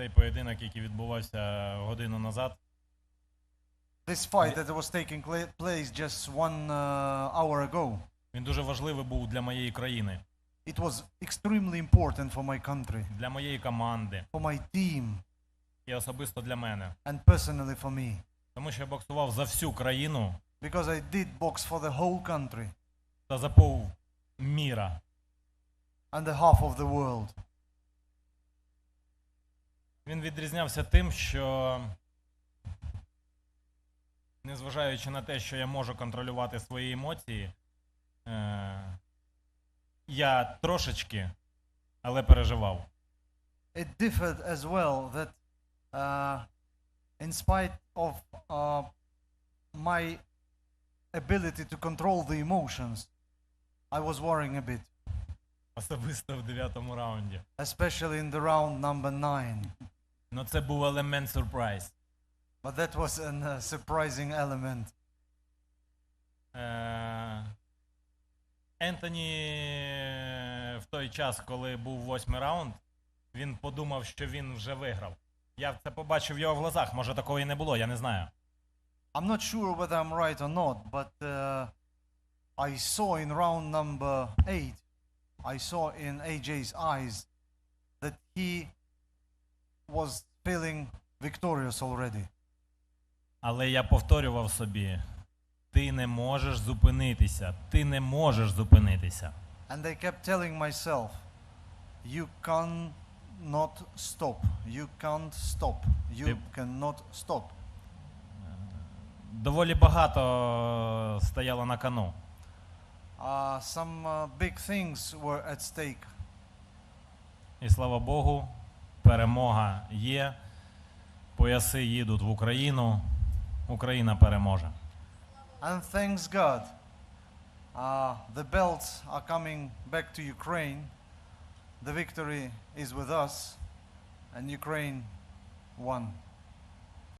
цей поєдинок, який відбувався годину назад, This fight that was taking place just one uh, hour ago, він дуже важливий був для моєї країни, it was extremely important for my country, для моєї команди for my team, і особисто для мене. and personally for me. Тому що я боксував за всю країну Because I did box for the whole country та за пов міра. and the half of the world. Він відрізнявся тим, що, незважаючи на те, що я можу контролювати свої емоції, е- я трошечки, але переживав. It differed as well that, uh, in spite of uh, my ability to control the emotions, I was worrying a bit, Особисто в дев'ятому раунді. especially in the round number nine. Ну це був елемент сюрприз. But that was a uh, surprising element. Е- Ентоні в той час, коли був восьмий раунд, він подумав, що він вже виграв. Я це побачив в його глазах. Може такого і не було, я не знаю. I'm not sure whether I'm right or not, but uh, I saw in round number eight, I saw in AJ's eyes that he was feeling victorious already. Але я повторював собі: ти не можеш зупинитися, ти не можеш зупинитися. And I kept telling myself, you can not stop. You can't stop. You cannot stop. Доволі багато стояло на кону. Uh, some uh, big things were at stake. І слава Богу, перемога є. Пояси їдуть в Україну. Україна переможе. And thanks God, uh, the belts are coming back to Ukraine. The victory is with us, and Ukraine won.